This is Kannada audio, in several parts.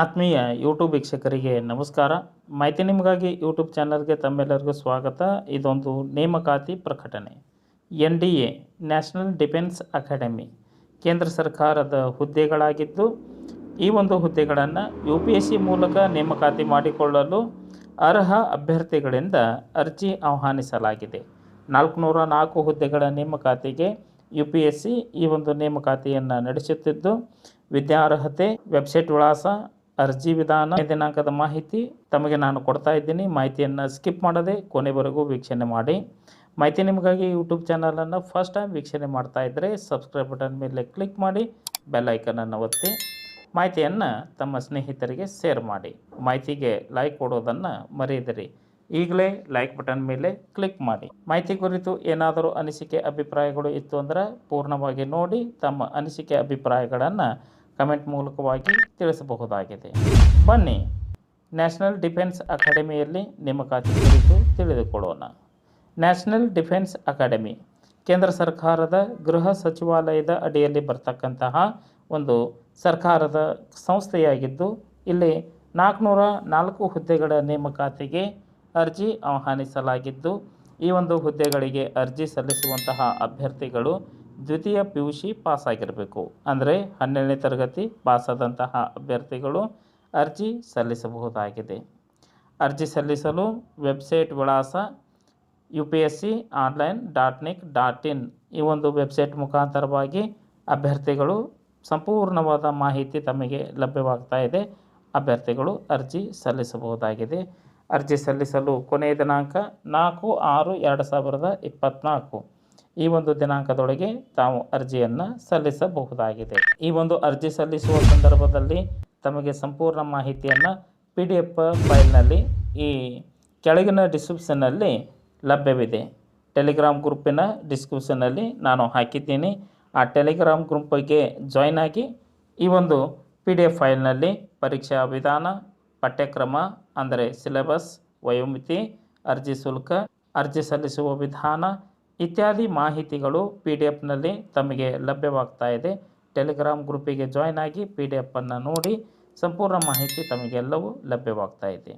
ಆತ್ಮೀಯ ಯೂಟ್ಯೂಬ್ ವೀಕ್ಷಕರಿಗೆ ನಮಸ್ಕಾರ. ಮಾಹಿತಿ ನಿಮಗಾಗಿ ಯೂಟ್ಯೂಬ್ ಚಾನಲ್ಗೆ ತಮ್ಮೆಲ್ಲರಿಗೂ ಸ್ವಾಗತ. ಇದೊಂದು ನೇಮಕಾತಿ ಪ್ರಕಟಣೆ. N D A, National Defence Academy, ಕೇಂದ್ರ ಸರ್ಕಾರದ ಹುದ್ದೆಗಳಾಗಿದ್ದು, ಈ ಒಂದು ಹುದ್ದೆಗಳನ್ನು ಯು ಪಿ ಎಸ್ ಸಿ ಮೂಲಕ ನೇಮಕಾತಿ ಮಾಡಿಕೊಳ್ಳಲು ಅರ್ಹ ಅಭ್ಯರ್ಥಿಗಳಿಂದ ಅರ್ಜಿ ಆಹ್ವಾನಿಸಲಾಗಿದೆ. ನಾಲ್ಕುನೂರ ನಾಲ್ಕು ಹುದ್ದೆಗಳ ನೇಮಕಾತಿಗೆ ಯು ಪಿ ಎಸ್ ಸಿ ಈ ಒಂದು ನೇಮಕಾತಿಯನ್ನು ನಡೆಸುತ್ತಿದ್ದು, ವಿದ್ಯಾರ್ಹತೆ, ವೆಬ್ಸೈಟ್ ವಿಳಾಸ ಅರ್ಜಿ ವಿಧಾನ ದಿನಾಂಕದ ಮಾಹಿತಿ ತಮಗೆ ನಾನು ಕೊಡ್ತಾ ಇದ್ದೀನಿ. ಮಾಹಿತಿಯನ್ನು ಸ್ಕಿಪ್ ಮಾಡದೆ ಕೊನೆವರೆಗೂ ವೀಕ್ಷಣೆ ಮಾಡಿ. ಮಾಹಿತಿ ನಿಮಗಾಗಿ ಯೂಟ್ಯೂಬ್ ಚಾನಲನ್ನು ಫಸ್ಟ್ ಟೈಮ್ ವೀಕ್ಷಣೆ ಮಾಡ್ತಾ ಇದ್ದರೆ ಸಬ್ಸ್ಕ್ರೈಬ್ ಬಟನ್ ಮೇಲೆ ಕ್ಲಿಕ್ ಮಾಡಿ ಬೆಲ್ ಐಕನನ್ನು ಒತ್ತಿ, ಮಾಹಿತಿಯನ್ನು ತಮ್ಮ ಸ್ನೇಹಿತರಿಗೆ ಶೇರ್ ಮಾಡಿ. ಮಾಹಿತಿಗೆ ಲೈಕ್ ಕೊಡೋದನ್ನು ಮರೆಯದಿರಿ. ಈಗಲೇ ಲೈಕ್ ಬಟನ್ ಮೇಲೆ ಕ್ಲಿಕ್ ಮಾಡಿ. ಮಾಹಿತಿ ಕುರಿತು ಏನಾದರೂ ಅನಿಸಿಕೆ, ಅಭಿಪ್ರಾಯಗಳು ಇತ್ತು ಅಂದರೆ ಪೂರ್ಣವಾಗಿ ನೋಡಿ, ತಮ್ಮ ಅನಿಸಿಕೆ, ಅಭಿಪ್ರಾಯಗಳನ್ನು ಕಮೆಂಟ್ ಮೂಲಕವಾಗಿ ತಿಳಿಸಬಹುದಾಗಿದೆ. ಬನ್ನಿ, ನ್ಯಾಷನಲ್ ಡಿಫೆನ್ಸ್ ಅಕಾಡೆಮಿಯಲ್ಲಿ ನೇಮಕಾತಿ ಕುರಿತು ತಿಳಿದುಕೊಳ್ಳೋಣ. ನ್ಯಾಷನಲ್ ಡಿಫೆನ್ಸ್ ಅಕಾಡೆಮಿ, ಕೇಂದ್ರ ಸರ್ಕಾರದ ಗೃಹ ಸಚಿವಾಲಯದ ಅಡಿಯಲ್ಲಿ ಬರ್ತಕ್ಕಂತಹ ಒಂದು ಸರ್ಕಾರದ ಸಂಸ್ಥೆಯಾಗಿದ್ದು, ಇಲ್ಲಿ ನಾಲ್ಕುನೂರ ನಾಲ್ಕು ಹುದ್ದೆಗಳ ನೇಮಕಾತಿಗೆ ಅರ್ಜಿ ಆಹ್ವಾನಿಸಲಾಗಿದ್ದು, ಈ ಒಂದು ಹುದ್ದೆಗಳಿಗೆ ಅರ್ಜಿ ಸಲ್ಲಿಸುವಂತಹ ಅಭ್ಯರ್ಥಿಗಳು ದ್ವಿತೀಯ ಪಿ ಯು ಸಿ ಪಾಸಾಗಿರಬೇಕು. ಅಂದರೆ ಹನ್ನೆರಡನೇ ತರಗತಿ ಪಾಸಾದಂತಹ ಅಭ್ಯರ್ಥಿಗಳು ಅರ್ಜಿ ಸಲ್ಲಿಸಬಹುದಾಗಿದೆ. ಅರ್ಜಿ ಸಲ್ಲಿಸಲು ವೆಬ್ಸೈಟ್ ವಿಳಾಸ U P S C online dot nic dot in. ಈ ಒಂದು ವೆಬ್ಸೈಟ್ ಮುಖಾಂತರವಾಗಿ ಅಭ್ಯರ್ಥಿಗಳು ಸಂಪೂರ್ಣವಾದ ಮಾಹಿತಿ ತಮಗೆ ಲಭ್ಯವಾಗ್ತಾ ಇದೆ. ಅಭ್ಯರ್ಥಿಗಳು ಅರ್ಜಿ ಸಲ್ಲಿಸಬಹುದಾಗಿದೆ. ಅರ್ಜಿ ಸಲ್ಲಿಸಲು ಕೊನೆಯ ದಿನಾಂಕ ನಾಲ್ಕು ಆರು ಎರಡು ಸಾವಿರದ ಇಪ್ಪತ್ತ್ನಾಲ್ಕು ಈ ಒಂದು ದಿನಾಂಕದೊಳಗೆ ತಾವು ಅರ್ಜಿಯನ್ನು ಸಲ್ಲಿಸಬಹುದಾಗಿದೆ. ಈ ಒಂದು ಅರ್ಜಿ ಸಲ್ಲಿಸುವ ಸಂದರ್ಭದಲ್ಲಿ ತಮಗೆ ಸಂಪೂರ್ಣ ಮಾಹಿತಿಯನ್ನು ಪಿ ಡಿ ಎಫ್ ಫೈಲ್ನಲ್ಲಿ ಈ ಕೆಳಗಿನ ಡಿಸ್ಕ್ರಿಪ್ಷನ್ನಲ್ಲಿ ಲಭ್ಯವಿದೆ. ಟೆಲಿಗ್ರಾಮ್ ಗ್ರೂಪಿನ ಡಿಸ್ಕ್ರಿಪ್ಷನ್ನಲ್ಲಿ ನಾನು ಹಾಕಿದ್ದೀನಿ. ಆ ಟೆಲಿಗ್ರಾಮ್ ಗ್ರೂಪಿಗೆ ಜಾಯ್ನ್ ಆಗಿ ಈ ಒಂದು ಪಿ ಡಿ ಎಫ್ ಫೈಲ್ನಲ್ಲಿ ಪರೀಕ್ಷಾ ವಿಧಾನ, ಪಠ್ಯಕ್ರಮ ಅಂದರೆ ಸಿಲೆಬಸ್, ವಯೋಮಿತಿ, ಅರ್ಜಿ ಶುಲ್ಕ, ಅರ್ಜಿ ಸಲ್ಲಿಸುವ ವಿಧಾನ ಇತ್ಯಾದಿ ಮಾಹಿತಿಗಳು ಪಿ ಡಿ ಎಫ್ನಲ್ಲಿ ತಮಗೆ ಲಭ್ಯವಾಗ್ತಾ ಇದೆ. ಟೆಲಿಗ್ರಾಮ್ ಗ್ರೂಪಿಗೆ ಜಾಯ್ನ್ ಆಗಿ ಪಿ ಡಿ ಎಫನ್ನು ನೋಡಿ ಸಂಪೂರ್ಣ ಮಾಹಿತಿ ತಮಗೆಲ್ಲವೂ ಲಭ್ಯವಾಗ್ತಾ ಇದೆ.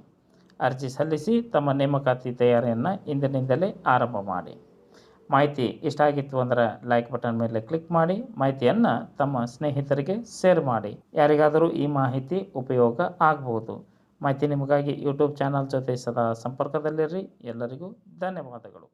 ಅರ್ಜಿ ಸಲ್ಲಿಸಿ ತಮ್ಮ ನೇಮಕಾತಿ ತಯಾರಿಯನ್ನು ಇಂದಿನಿಂದಲೇ ಆರಂಭ ಮಾಡಿ. ಮಾಹಿತಿ ಇಷ್ಟ ಆಗಿತ್ತು ಅಂದರೆ ಲೈಕ್ ಬಟನ್ ಮೇಲೆ ಕ್ಲಿಕ್ ಮಾಡಿ, ಮಾಹಿತಿಯನ್ನು ತಮ್ಮ ಸ್ನೇಹಿತರಿಗೆ ಶೇರ್ ಮಾಡಿ. ಯಾರಿಗಾದರೂ ಈ ಮಾಹಿತಿ ಉಪಯೋಗ ಆಗಬಹುದು ಮಾಹಿತಿ ನಿಮಗಾಗಿ ಯೂಟ್ಯೂಬ್ ಚಾನಲ್ ಜೊತೆ ಸದಾ ಸಂಪರ್ಕದಲ್ಲಿರ್ರಿ ಎಲ್ಲರಿಗೂ ಧನ್ಯವಾದಗಳು.